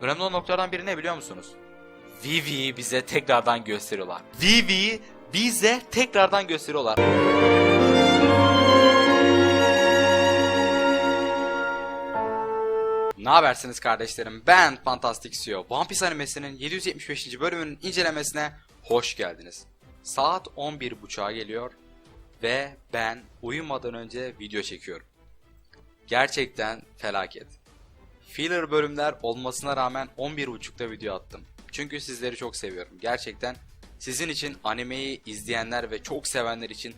Önemli olan noktalardan biri ne biliyor musunuz? Vivi'yi bize tekrardan gösteriyorlar. Vivi'yi bize tekrardan gösteriyorlar. Ne habersiniz kardeşlerim? Ben Fantastic CEO. One Piece animesinin 775. bölümünün incelemesine hoş geldiniz. Saat 11.30'a geliyor ve ben uyumadan önce video çekiyorum. Gerçekten felaket. Filler bölümler olmasına rağmen 11.30'da video attım. Çünkü sizleri çok seviyorum. Gerçekten sizin için animeyi izleyenler ve çok sevenler için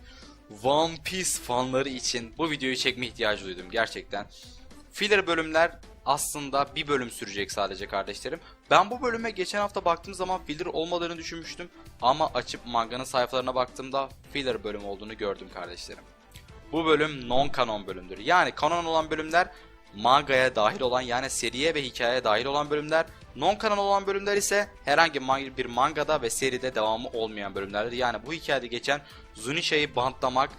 One Piece fanları için bu videoyu çekme ihtiyacı duydum gerçekten. Filler bölümler aslında bir bölüm sürecek sadece kardeşlerim. Ben bu bölüme geçen hafta baktığım zaman filler olmadığını düşünmüştüm. Ama açıp manganın sayfalarına baktığımda filler bölüm olduğunu gördüm kardeşlerim. Bu bölüm non kanon bölümdür. Yani kanon olan bölümler mangaya dahil olan yani seriye ve hikayeye dahil olan bölümler. Non kanon olan bölümler ise herhangi bir mangada ve seride devamı olmayan bölümlerdir. Yani bu hikayede geçen Zunisha'yı bantlamak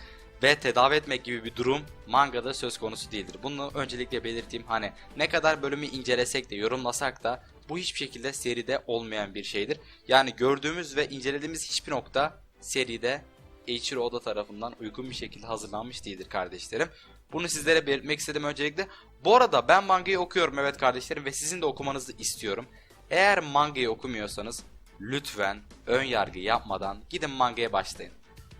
ve tedavi etmek gibi bir durum mangada söz konusu değildir. Bunu öncelikle belirteyim. Hani ne kadar bölümü incelesek de yorumlasak da bu hiçbir şekilde seride olmayan bir şeydir. Yani gördüğümüz ve incelediğimiz hiçbir nokta seride Eiichiro Oda tarafından uygun bir şekilde hazırlanmış değildir kardeşlerim. Bunu sizlere belirtmek istedim öncelikle. Bu arada ben mangayı okuyorum evet kardeşlerim ve sizin de okumanızı istiyorum. Eğer mangayı okumuyorsanız lütfen ön yargı yapmadan gidin mangaya başlayın.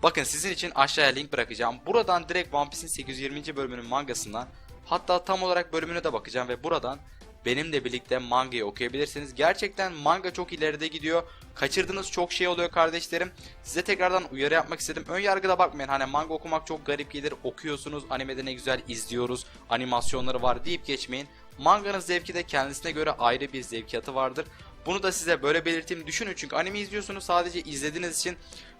Bakın sizin için aşağıya link bırakacağım. Buradan direkt One Piece'in 820. bölümünün mangasına hatta tam olarak bölümüne de bakacağım ve buradan benimle birlikte mangayı okuyabilirsiniz. Gerçekten manga çok ileride gidiyor. Kaçırdığınız çok şey oluyor kardeşlerim. Size tekrardan uyarı yapmak istedim. Ön yargıda bakmayın. Hani manga okumak çok garip gelir. Okuyorsunuz. Animede ne güzel izliyoruz. Animasyonları var deyip geçmeyin. Manganın zevki de kendisine göre ayrı bir zevkiyatı vardır. Bunu da size böyle belirteyim. Düşünün çünkü anime izliyorsunuz sadece izlediğiniz için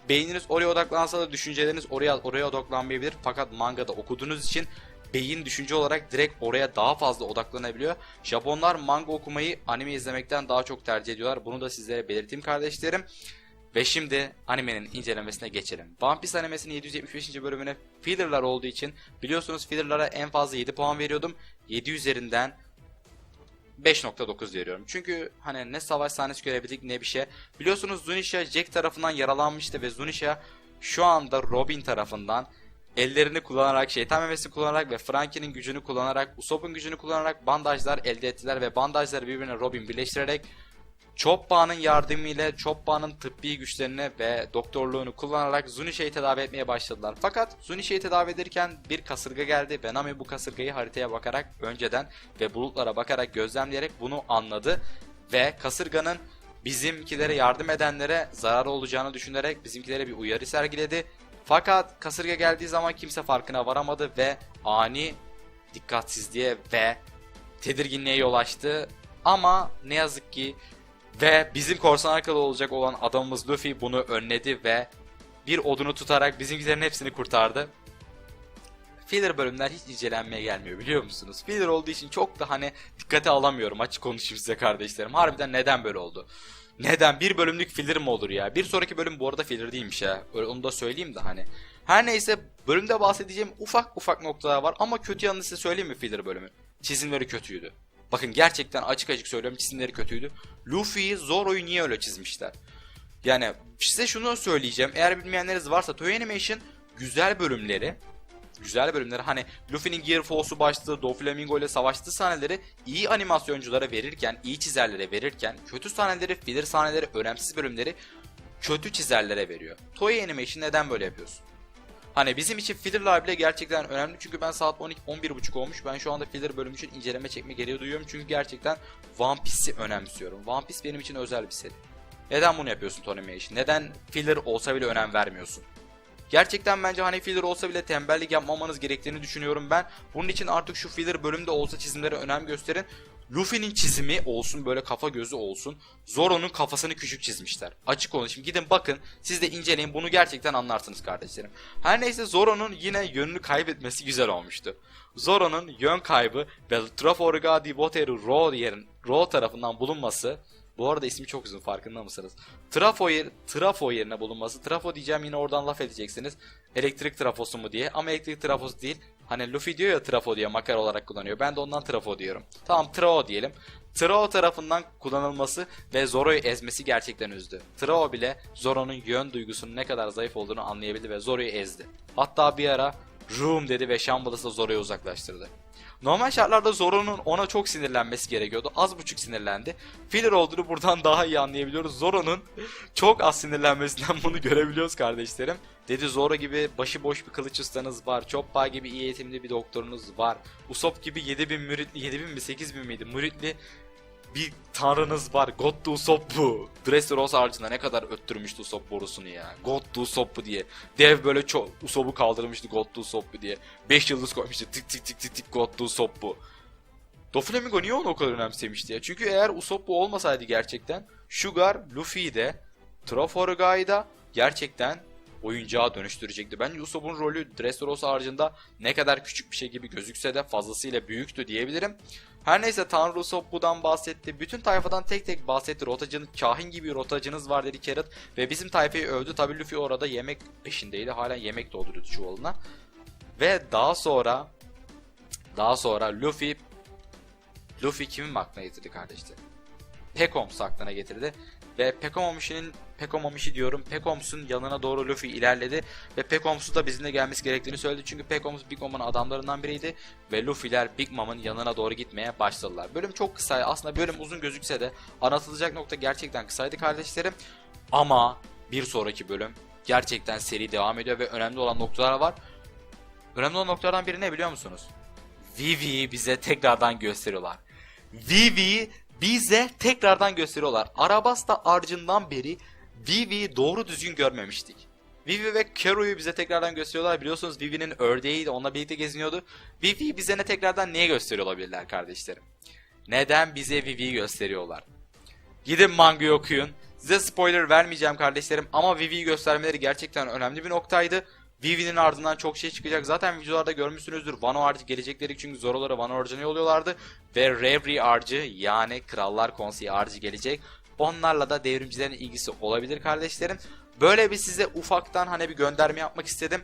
beyniniz oraya odaklansa da düşünceleriniz oraya oraya odaklanmayabilir. Fakat mangada okuduğunuz için beyin düşünce olarak direkt oraya daha fazla odaklanabiliyor. Japonlar manga okumayı anime izlemekten daha çok tercih ediyorlar. Bunu da sizlere belirteyim kardeşlerim. Ve şimdi animenin incelemesine geçelim. One Piece animesinin 775. bölümüne fillerlar olduğu için biliyorsunuz fillerlara en fazla 7 puan veriyordum. 7 üzerinden 5.9 veriyorum. Çünkü hani ne savaş sahnesi görebildik ne bir şey. Biliyorsunuz Zunisha Jack tarafından yaralanmıştı ve Zunisha şu anda Robin tarafından ellerini kullanarak, şeytan memesini kullanarak ve Frankie'nin gücünü kullanarak, Usopp'un gücünü kullanarak bandajlar elde ettiler ve bandajları birbirine Robin birleştirerek Choppa'nın yardımıyla Choppa'nın tıbbi güçlerini ve doktorluğunu kullanarak Zunisha'yı tedavi etmeye başladılar. Fakat Zunisha'yı tedavi ederken bir kasırga geldi ve Nami bu kasırgayı haritaya bakarak önceden ve bulutlara bakarak gözlemleyerek bunu anladı ve kasırganın bizimkilere yardım edenlere zarar olacağını düşünerek bizimkilere bir uyarı sergiledi. Fakat kasırga geldiği zaman kimse farkına varamadı ve ani dikkatsizliğe ve tedirginliğe yol açtı. Ama ne yazık ki ve bizim korsan arkalı olacak olan adamımız Luffy bunu önledi ve bir odunu tutarak bizimkilerin hepsini kurtardı. Filler bölümler hiç incelenmeye gelmiyor biliyor musunuz? Filler olduğu için çok da hani dikkate alamıyorum açık konuşayım size kardeşlerim. Harbiden neden böyle oldu? Neden? Bir bölümlük filler mi olur ya? Bir sonraki bölüm bu arada filler değilmiş ya. Onu da söyleyeyim de hani. Her neyse bölümde bahsedeceğim ufak ufak noktalar var ama kötü yanını size söyleyeyim mi filler bölümü? Çizimleri kötüydü. Bakın gerçekten açık açık söylüyorum çizimleri kötüydü. Luffy'yi Zoro'yu niye öyle çizmişler? Yani size şunu söyleyeceğim. Eğer bilmeyenleriniz varsa Toei Animation güzel bölümleri güzel bölümleri hani Luffy'nin Gear Force'u başladığı Doflamingo ile savaştığı sahneleri iyi animasyonculara verirken, iyi çizerlere verirken kötü sahneleri, filler sahneleri, önemsiz bölümleri kötü çizerlere veriyor. Toei Animation neden böyle yapıyorsun? Hani bizim için fillerlar bile gerçekten önemli çünkü ben saat 12 11.30 olmuş. Ben şu anda filler bölümü için inceleme çekme gereği duyuyorum çünkü gerçekten One Piece'i önemsiyorum. One Piece benim için özel bir seri. Neden bunu yapıyorsun Tony Animation? Neden filler olsa bile önem vermiyorsun? Gerçekten bence hani filler olsa bile tembellik yapmamanız gerektiğini düşünüyorum ben. Bunun için artık şu filler bölümde olsa çizimlere önem gösterin. Luffy'nin çizimi olsun böyle kafa gözü olsun. Zoro'nun kafasını küçük çizmişler. Açık konuşayım gidin bakın siz de inceleyin bunu gerçekten anlarsınız kardeşlerim. Her neyse Zoro'nun yine yönünü kaybetmesi güzel olmuştu. Zoro'nun yön kaybı ve Trafalgar di Boteru Road yerin Road tarafından bulunması bu arada ismi çok uzun farkında mısınız? Trafo, yer, trafo yerine bulunması. Trafo diyeceğim yine oradan laf edeceksiniz. Elektrik trafosu mu diye. Ama elektrik trafosu değil. Hani Luffy diyor ya trafo diye makara olarak kullanıyor. Ben de ondan trafo diyorum. Tamam Trao diyelim. Trao tarafından kullanılması ve Zoro'yu ezmesi gerçekten üzdü. Trao bile Zoro'nun yön duygusunun ne kadar zayıf olduğunu anlayabildi ve Zoro'yu ezdi. Hatta bir ara Room dedi ve Shambalası Zoro'yu uzaklaştırdı. Normal şartlarda Zoro'nun ona çok sinirlenmesi gerekiyordu. Az buçuk sinirlendi. Filler olduğunu buradan daha iyi anlayabiliyoruz. Zoro'nun çok az sinirlenmesinden bunu görebiliyoruz kardeşlerim. Dedi Zoro gibi başıboş bir kılıç ustanız var. Choppa gibi iyi eğitimli bir doktorunuz var. Usopp gibi 7000 müritli, 7000 mi 8000 miydi? Müritli bir tanrınız var. God to Usopp bu. Dressrosa harcında ne kadar öttürmüştü Usopp borusunu ya. God to Usopp bu diye. Dev böyle çok Usopp'u kaldırmıştı God to Usopp bu diye. 5 yıldız koymuştu. Tık tık tık tık tık God to Usopp bu. Doflamingo niye onu o kadar önemsemişti ya? Çünkü eğer Usopp olmasaydı gerçekten Sugar, Luffy'yi de Trafalgar'ı da gerçekten oyuncağa dönüştürecekti. Bence Usopp'un rolü Dressrosa haricinde ne kadar küçük bir şey gibi gözükse de fazlasıyla büyüktü diyebilirim. Her neyse Tanrı Usopp budan bahsetti. Bütün tayfadan tek tek bahsetti. Rotacının kahin gibi rotacınız var dedi Carrot. Ve bizim tayfayı övdü. Tabi Luffy orada yemek peşindeydi. Halen yemek dolduruyordu çuvalına. Ve daha sonra daha sonra Luffy Luffy kimin aklına getirdi kardeşler? Pekoms aklına getirdi. Ve Pekomamishi'nin Pekomamushi diyorum. Pekoms'un yanına doğru Luffy ilerledi. Ve Pekoms'un da bizimle gelmesi gerektiğini söyledi. Çünkü Pekoms Big Mom'un adamlarından biriydi. Ve Luffy'ler Big Mom'un yanına doğru gitmeye başladılar. Bölüm çok kısa. Aslında bölüm uzun gözükse de anlatılacak nokta gerçekten kısaydı kardeşlerim. Ama bir sonraki bölüm gerçekten seri devam ediyor ve önemli olan noktalar var. Önemli olan noktalardan biri ne biliyor musunuz? Vivi'yi bize tekrardan gösteriyorlar. Vivi'yi bize tekrardan gösteriyorlar. Arabasta arcından beri Vivi'yi doğru düzgün görmemiştik. Vivi ve Kero'yu bize tekrardan gösteriyorlar. Biliyorsunuz Vivi'nin ördeği de onunla birlikte geziniyordu. Vivi'yi bize ne tekrardan niye gösteriyor olabilirler kardeşlerim? Neden bize Vivi'yi gösteriyorlar? Gidin mangayı okuyun. Size spoiler vermeyeceğim kardeşlerim ama Vivi'yi göstermeleri gerçekten önemli bir noktaydı. Vivi'nin ardından çok şey çıkacak. Zaten videolarda görmüşsünüzdür. Wano harcı gelecekleri çünkü Zoro'ları Wano harcına yolluyorlardı. Ve Reverie harcı yani Krallar Konseyi harcı gelecek. Onlarla da devrimcilerin ilgisi olabilir kardeşlerim. Böyle bir size ufaktan hani bir gönderme yapmak istedim.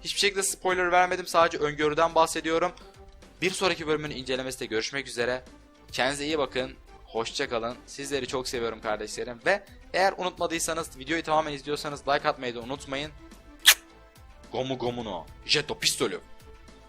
Hiçbir şekilde spoiler vermedim. Sadece öngörüden bahsediyorum. Bir sonraki bölümün incelemesinde görüşmek üzere. Kendinize iyi bakın. Hoşça kalın. Sizleri çok seviyorum kardeşlerim. Ve eğer unutmadıysanız videoyu tamamen izliyorsanız like atmayı da unutmayın. Gros mot gros monard, jette ton pistolet.